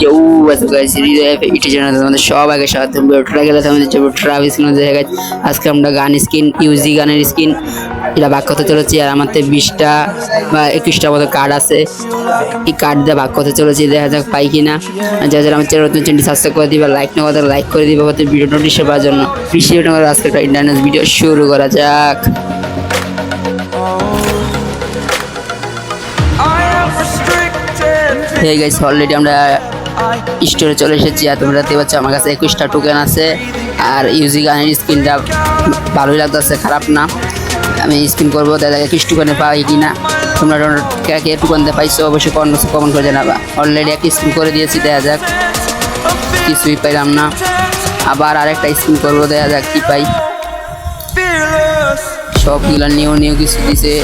কেউ আছে গাইস হৃদয় ইটি চ্যানেল তোমাদের সব আগে সাথে ভিডিওটা গেলে তোমাদের যে ট্রাভিস স্কিন দেখা গেছে আজকে আমরা গান স্কিন ইউজি গানের স্কিন এটা ভাগ করতে চলেছি। আর আমার বিশটা বা একুশটা মতো কার্ড আছে। এই কার্ড দিয়ে ভাগ করতে চলেছি। দেখা যাক পাই কিনা। আর যারা যারা আমার চ্যানেল নতুন চ্যানেলটি সাবস্ক্রাইব করে দিবা লাইক না করে লাইক করে দিবা। হতে ভিডিও নোটিশ পাওয়ার জন্য। বেশি করে আজকে একটা ইন্টারনেট ভিডিও শুরু করা যাক. হয়ে গেছে অলরেডি আমরা স্টোরে চলে এসেছি আর তোমরা দেখতে পাচ্ছ আমার কাছে একুশটা টোকেন আছে। আর ইউজি গানের স্ক্রিনটা ভালোই লাগতেছে, খারাপ না। আমি স্পিন করব, দেখা দাদা একুশ টোকেনে পাই কি না তোমরা কে কে টোকেন দিয়ে পাইছো অবশ্যই কমেন্ট কমেন্ট করে জানাবা। অলরেডি একটা স্পিন করে দিয়েছি, দেখা যাক। কিছুই পাইলাম না। আবার আরেকটা স্পিন করব, দেখা যাক কী পাই। সবগুলো নিউ নিউ কিছু দিছে।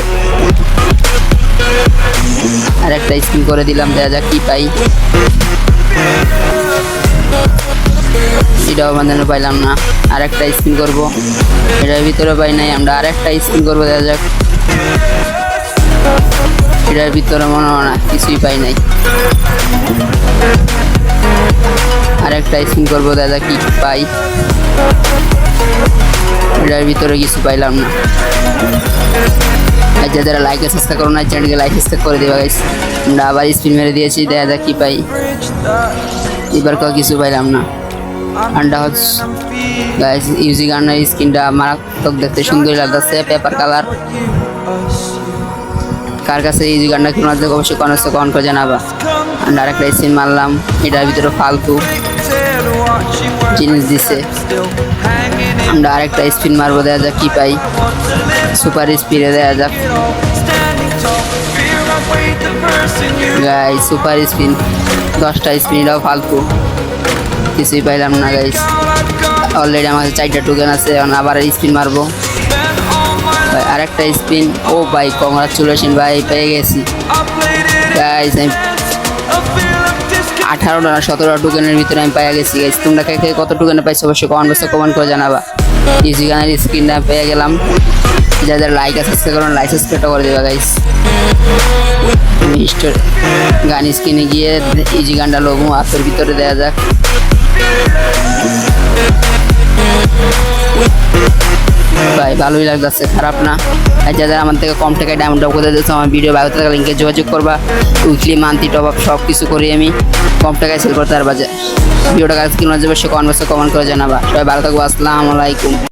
আরেকটা স্পিন করে দিলাম, দেখা যাক কী পাই। এটাও বাঁধানো পাইলাম না, আরেকটা স্পিন করব। এটার ভিতরে পাই নাই, আমরা আরেকটা স্পিন করব, দেখা যাক। এটার ভিতরে মনে হয় না, কিছুই পাই নাই। আরেকটা স্পিন করব দাদা কি পাই। এটার ভিতরে কিছু পাইলাম না। আর যারা লাইক সাবস্ক্রাইব করো না চ্যানেলকে লাইক সাবস্ক্রাইব করে দেবা গাইস আমরা আবার স্পিন মেরে দিয়েছি, দেখা যাক কি পাই। এবার কেউ কিছু পাইলাম না। আন্ডা হচ্ছে গাইস ইউজি গানের স্কিনটা মারাত্মক দেখতে সুন্দর লাগতেছে পেপার কালার কার কাছে ইউজি গানটা কেমন আছে অবশ্যই কমেন্টসে কমেন্ট করে জানাবা। আর আরেকটা স্পিন মারলাম, এটার ভিতরে ফালতু. জিনিস দিছে। আমরা আরেকটা স্পিন মারবো, দেখা যাক কি পাই। সুপার স্পিডে দেখা যাক গাইস সুপার স্পিন দশটা স্পিনটাও ফালতু কিছুই পাইলাম না গাইস. অলরেডি আমার চারটা টোকেন আছে, এখন আবার স্পিন মারবো ভাই, আরেকটা স্পিন ও ভাই কংগ্রাচুলেশন ভাই, পেয়ে গেছি. গাইস আমি. আঠারোটা না সতেরোটা টোকেনের ভিতরে আমি পেয়ে গেছি গাইস তোমরা কে কত টোকেনে পাইছো, অবশ্যই কমেন্ট বক্সে কমেন্ট করে জানাবা ইজি গানের স্ক্রিনটা পেয়ে গেলাম। যাদের লাইক আছে সাবস্ক্রাইব করুন লাইক সাবস্ক্রাইবটা করে দেবে গাইস মিস্টার গান স্ক্রিনে গিয়ে ইজি গানটা লোবো আপের ভিতরে দেওয়া যাক। ভালোই লাগতেছে, খারাপ না। আর যাদের আমার থেকে কম টাকায় ডায়মন্ড টপ করতে দিচ্ছে আমার ভিডিও বায়ু থাকা লিঙ্কে যোগাযোগ করবা। উইকলি মান্থলি টপ আপ সব কিছু করি আমি। কম টাকায় সেল করতে পারবা যে ভিডিওটা কাজ কিনা যাবে সে কনভার্সে কমেন্ট করে জানাবা। সবাই ভালো থাকব, আসসালামু আলাইকুম।